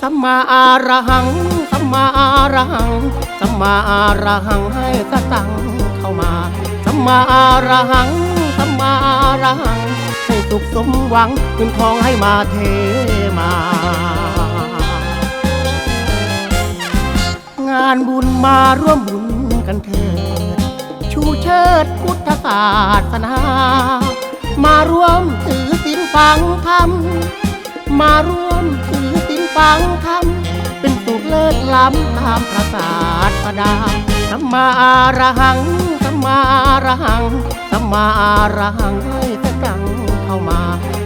สัมมาอาระหัง สัมมาอาระหัง สัมมาอาระหังให้สตังเข้ามา สัมมาอาระหัง สัมมาอาระหัง ให้สุขสมหวังเงินทองให้มาเทมา งานบุญมาร่วมบุญกันเถิด ชูเชิดพุทธศาสนา มาร่วมถือศีลฟังธรรม มาร่วมถือศีล ฟังธรรมเป็นสุขเลิศล้ำตามพระศาสดาสัมมาอารหังสัมมาอารหังสัมมาอารหังให้สตังเข้ามา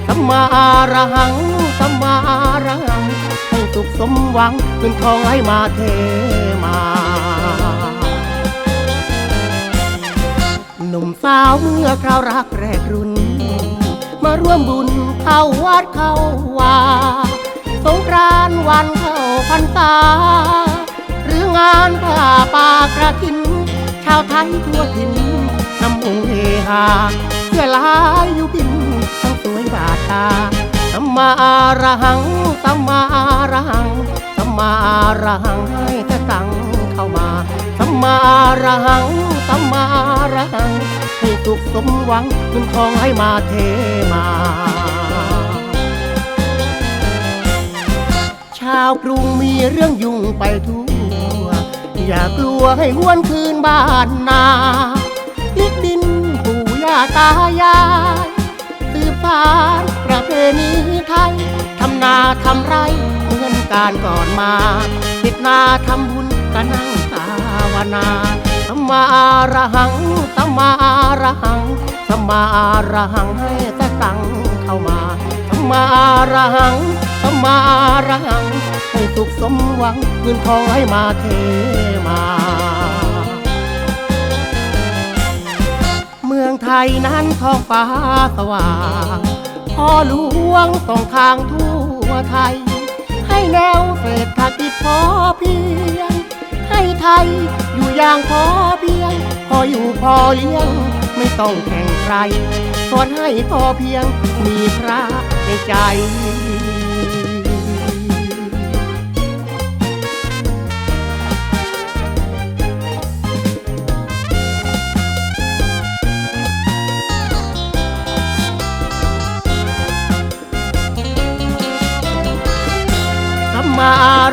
สัมมาอารหังสัมมาอารหังให้สุขสมหวังเงินทองให้มาเทมาหนุ่มสาวเมื่อคราวรักแรกรุ่น มาร่วมบุญเข้าวัดเข้าวา รษา หรืองานผ้าป่ากระถิน ชาวไทยทั่วถิ่นนำวงเฮฮาเพื่อลายอยู่บินทั้งสวยบาดตาสัมมาอารหังสัมมาอารหังสัมมาอารหังให้ตะตังเข้ามาสัมมาอารหังสัมมาอารหังให้สุขสมหวังเงินทองให้มาเทมาาวกรุงมีเรื่องยุ่งไปทั่ว อย่ากลัวให้หวนคืนบ้านนาลิกดินปู่ย่าตายายสืบสานประเพณีไทยทำนาทำไรเหมือนการก่อนมาติดนาทำบุญก็นั่งภาวนาสัมมาระหังสัมมาระหังสัมมาระหังให้สตังเข้ามาสัมมาอาระหัง สัมมารังให้สุขสมหวังเงินทองให้มาเทมา เมืองไทยนั้นท้องฟ้าสว่างพ่อหลวงส่องทางทั่วไทย ให้แนวเศรษฐกิจพอเพียง ให้ไทยอยู่อย่างพอเพียง พออยู่พอเลี้ยง ไม่ต้องแข่งใครสอนให้พอเพียงมีพระในใจ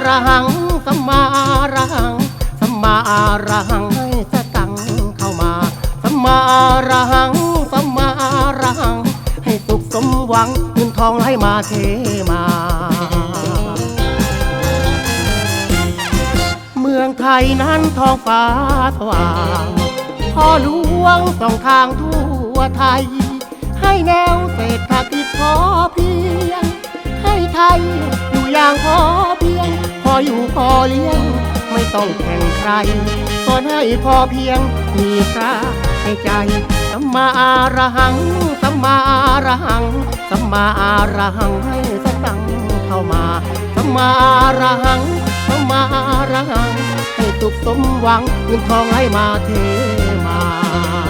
ระหังสัมมาระหังสัมมาระหังให้สตังเข้ามาสัมมาระหังสัมมาระหัง ให้สุขสมหวังเงินทองไหลมาเทมา เมืองไทยนั้นทองฟ้าสว่างพ่อหลวงส่องทางทั่วไทย ให้แนวเศรษฐกิจพอเพียง ให้ไทยอยู่อย่างพอ ออยู่พอเลี้ยง ไม่ต้องแข่งใครสอนให้พอเพียง มีพระในใจสัมมาอาระหังสัมมาอาระหังสัมมาอาระหังให้สตังเข้ามาสัมมาอาระหังสัมมาอาระหังให้สุขสมหวังเงินทองให้มาเทมา